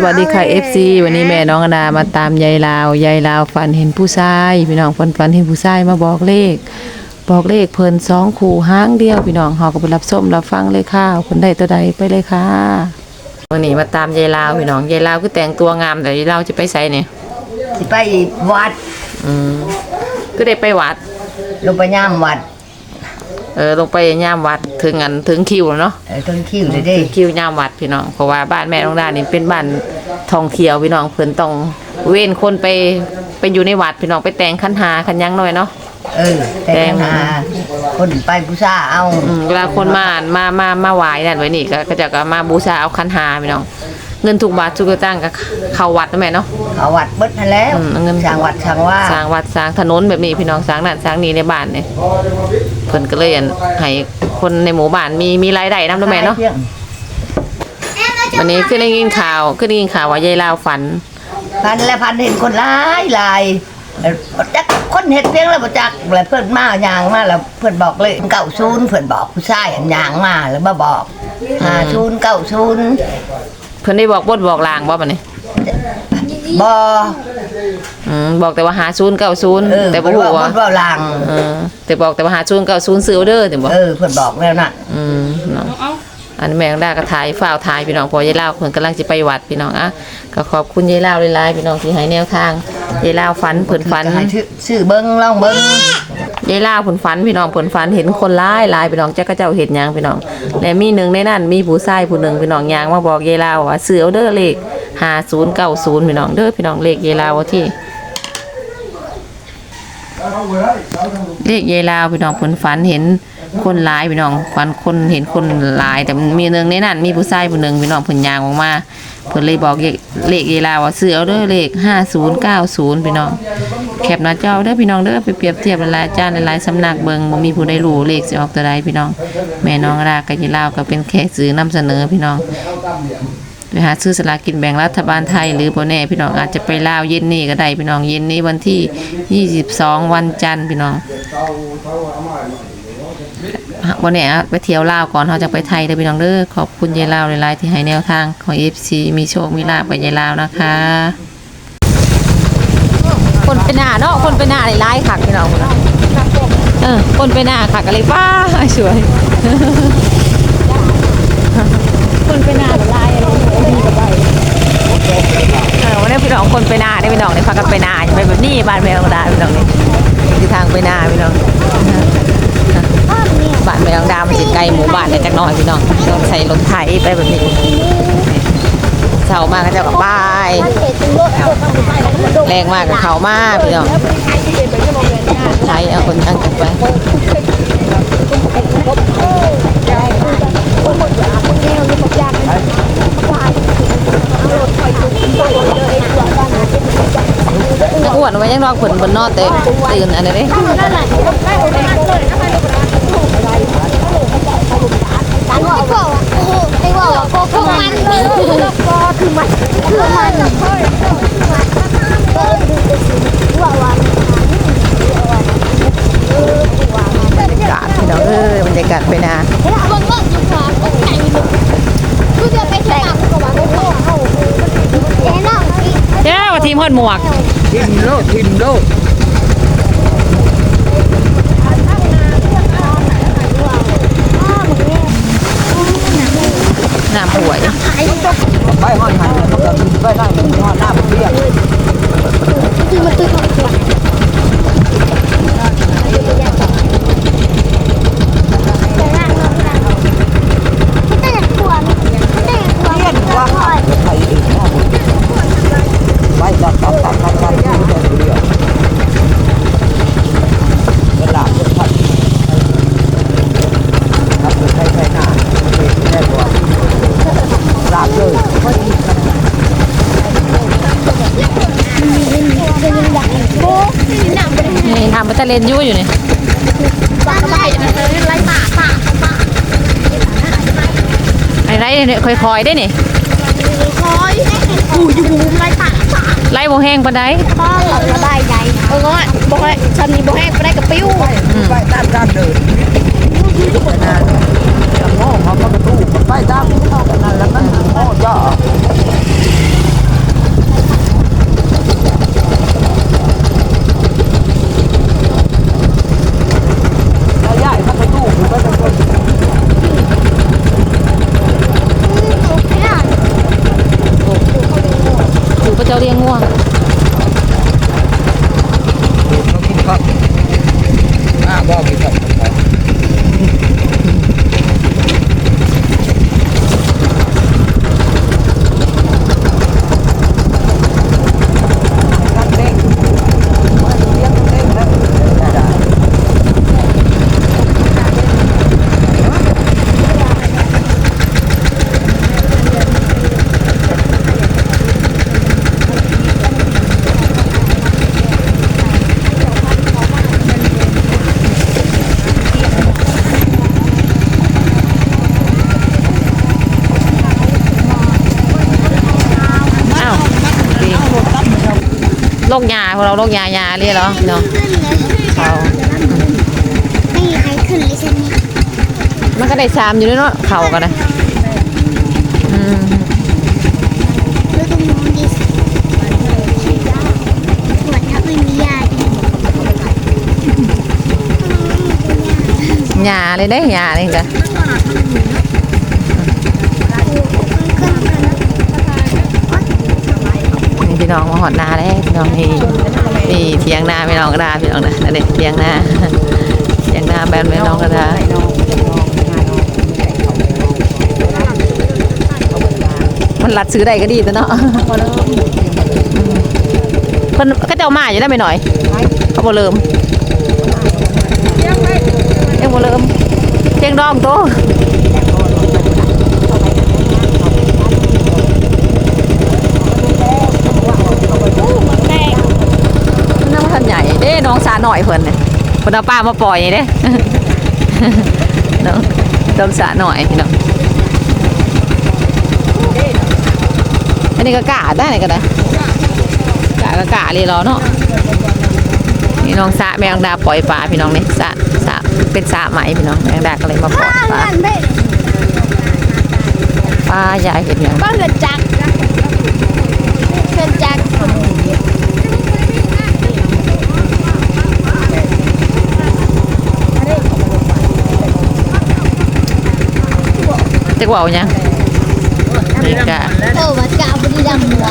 สวัสดีค่ะ FC วันนี้แม่น้องอนามาตามยายลาวยายลาวฝันเห็นผู้ชายพี่น้องฝันฝันเห็นผู้ชายมาบอกเลข บอกเลขเพิ่นสองคู่ห้างเดียวพี่น้องเฮาก็ไปรับส้มรับฟังเลยค่ะคนใดตัวใดไปเลยค่ะวันนี้มาตามยายลาวพี่น้องยายลาวคือแต่งตัวงามแต่ยายลาวจะไปไสเนี่ยสิไปวัดอืมก็ได้ไปวัดลงไปย่ามวัด เออลงไปย่ามวัดถึงอันถึงคิวแล้วเนาะเออต้นคิวเลยเด้ถึงคิวยามวัดพี่น้องเพราะว่าบ้านแม่น้องดานี่เป็นบ้านท่องเที่ยวพี่น้องเพิ่นต้องเว้นคนไปไปอยู่ในวัดพี่น้องไปแต่งคันหาคันหยังหน่อยเนาะ เออ แต่งหาคนไปผู้ซ่าเอาอืมเวลาคนมาอ่านมามามาไหว้นั่นไว้นี่ก็ก็จะก็มาบูชาเอาคันหาพี่น้อง เงินทุกบาททุกสตางค์ก็เข้าวัดนะแม่เนาะ เอาวัดเบิดนั่นแล้วอืมเอาเงิน สร้างวัดสร้างว่าสร้างวัดสร้างถนนแบบนี้พี่น้องสร้างนั่นสร้างนี่ในบ้านเนี่ย เพิ่นก็เลยอั่นให้คนในหมู่บ้านมีมีรายได้นำด้วยแม่เนาะพียงวันนี้ขึ้นได้ยินข่าวขึ้นได้ยินข่าวว่ายายลาวฝัน พันและพันเห็นคนหลายหลายแล้วบ่จักคนเห็ดเพียงแล้วบ่จักแล้วเพิ่นมาย่างมาแล้วเพิ่นบอกเลยเก้าศูนย์เพิ่นบอกผู้ชายอันย่างมาแล้วมาบอกห้าศูนย์เก้าศูนย์เพิ่นได้บอกบดบอกลางบ่บัดนี้บ่อื มบอกแต่ว่าหาศูนย์เก้าศูนย์เออแต่บ่เพิ่นฮู้ว่าว่าเพิ่นว่าลาง เออแต่บอกแต่ว่าหาศูนย์เก้าศูนย์ซื้อเอาเด้อถึงบอก เออเพิ่นบอกแล้วนั่นอืมเนาะอันแมงดาก็ถ่ายฝ้าวถ่ายพี่น้องเพอยายเล่าวเพิ่นกำลังสิไปวัดพี่น้องอะก็ขอบคุณยายเล่าวหลายๆพี่น้องที่ให้แนวทางยายเล่าวฝันเพิ่นฝันจะให้ชื่อชื่อเบิ่งลองเบิ่งยายเล่าวเพิ่นฝันพี่น้องเพิ่นฝันเห็นคนร้ายหลายพี่น้องจักกระเจ้าเห็นหยังพี่น้องและมีหนึ่งในนั้นมีผู้ชายผู้หนึ่งพี่น้องยางมาบอกยายเล่าวว่าซื้อเอาเด้อเลข 5090พี่น้องเด้อพี่น้องเลขยายลาวที่ เลขยายลาวพี่น้องเพิ่นฝันเห็นคนหลายพี่น้องฝันคนเห็นคนหลาย แต่มีหนึ่งในนั้นมีผู้ชายผู้หนึ่งพี่น้องเพิ่นยางออกมาเพิ่นเลยบอกเลขเยายลาว่าซื้อเอาเด้อเลข5090พี่น้องแคปหน้าจอเด้อพี่น้องเด้อไปเปรียบเทียบหลายจารย์หลายสำนักเบิงบ่มีผู้ใดรู้เลขสิออกตัวใดพี่น้อง แม่น้องรากกับยายลาวก็เป็นแค่สื่อนำเสนอพี่น้อง ไปหาซื้อสลากินแบ่งรัฐบาลไทย หรือบ่แน่พี่น้องอาจจะไปลาวเย็นนี้ก็ได้พี่น้องเย็นนี้วันที่ 22 วันจันทร์พี่น้องวันนี้ไปเที่ยวลาวก่อนเขาจะไปไทยเด้อพี่น้องเด้อขอบคุณยายลาวหลายๆที่ให้แนวทางของ FC มีโชคมีลาภไปยายลาวนะคะ คนไปหน้าเนาะคนไปหน้าหลายๆคักพี่น้องเออคนไปหน้าคักอะไรป้าสวยคนไปหน้าหลาย เออวันนี้พี่น้องคนไปนาได้พี่น้องได้พากันไปนาไปแบบนี้บ้านแมวดาพี่น้องนี่คือทางไปนาพี่น้องบ้านแมวดามันสิไกลหมู่บ้านเนี่จักหน่อยพี่น้องต้องใช้รถไถไปแบบนี้เช้ามากก็จะกับบ้าแรงมากกับเขามากพี่น้องไถเอาคนตั้งกันไปนักอ้วนไว้ยังรอผลบนนอดเต็ มตื่นอันนี้เด้ไอ้บอกว่าโอ้โหไอ้บอกว่าโกโก้มันเลยก็คือมันคือมันว่าว่า บรรยากาศพี่น้องเอ้ยบรรยากาศไปนา เบิ่งเบิ่งอยู่ค่ะก็ไก่ลูกกูจะไปสนามก็ว่าโกโก้เอ้าเจ๊น้องอี เจ้าทีมฮอด หมวก ทิมโลดทิมโลด น้ำป่วย ไปห้อยหันมันก็ไปนั่งหนึ่งห้อหน้าเบี้ย คือมันตื้อของตัวแต่ละน้องนะไม่ได้กลัวไม่ได้กลัว เบี้ยว่าไทยเองห้อบุญไปจับจับจับจับจับที่มันจะเบี้ยเวลาเพื่อนพันครับเพื่อนไทยไทยหน้าเด็กแน่กว่าลาบเลย นี่ทำมันจะเล่นยู่อยู่นี่บ้านบ้านมันเลยไล่ป่าป่าป่าไอ้ไรเนี่ยค่อยๆได้นี่คอยกูอยู่บูมไล่ป่าป่าไล่โบแห้งปานใดพ่อเราระบายใจเออง่อยบ่ให้ฉันนี่บ่ให้บ่ได้กับปิ้วไปตามตามเดินนะจะโง่เขาก็ประตูไปตามเข้ากันนั่นแล้วมันโง่ย่อ เจ้าเลี้ยงง่วง เขากินข้าวอ่าบอกกินข้าว อ้าวดี โรคยาพวกเราโรคยายาเรียกเหรอเนาะขึ้นเลยเขาไม่มีใครขึ้นเลยฉันนี่มันก็ได้ชามอยู่ด้วยเนาะเขาก็ได้อืมดูตรงนู้นดิปวดถ้าไม่มียาดิยาเลยได้ยาเลยจ้ะ พี่น้องมาหอดนาได้พี่น้องนี่นี่เทียงนาพี่น้องกระดาพี่น้องนะนั่นเด็เทียงนาเทียงนาแบนพี่น้องกระดามันรัดซื้อได้ก็ดีแต่เนาะเพิ่นก็จะเอามาอยู่ได้ไหมหน่อยเขาบ่เริ่มยังบ่เริ่มเทียงดองโตมันน้ำทันใหญ่เด้น้องสา หน่อยเพิ่นเนี่ยเพิ่นเอาป้ามาปล่อยนี่เด้น้องน้องสาหน่อยพี่น้องอันนี้ก็กาได้ไหนก็ได้กาก็กาเลยรอเนาะนี่น้องสาแมงดาปล่อยปลาพี่น้องนี่สาสาเป็นสาไหมพี่น้องแมงดาก็เลยมาปล่อยปลาปลายายเห็นยังบ้าเกิดจักเกิดจัก จะกว่าเอายังนี่กะเออวัดกาบุรีดำหัว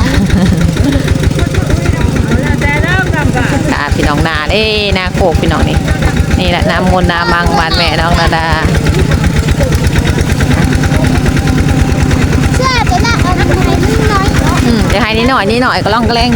กะพี่น้องนาเอ้นาโคกพี่น้องนี่นี่แหละน้ำมนต์นามังบานแม่น้องนาดาเสื้อตัวหน้าเอาทำไมนิดน้อยอืมจะให้นิดหน่อยนิดหน่อยก็ล่องแกล้ง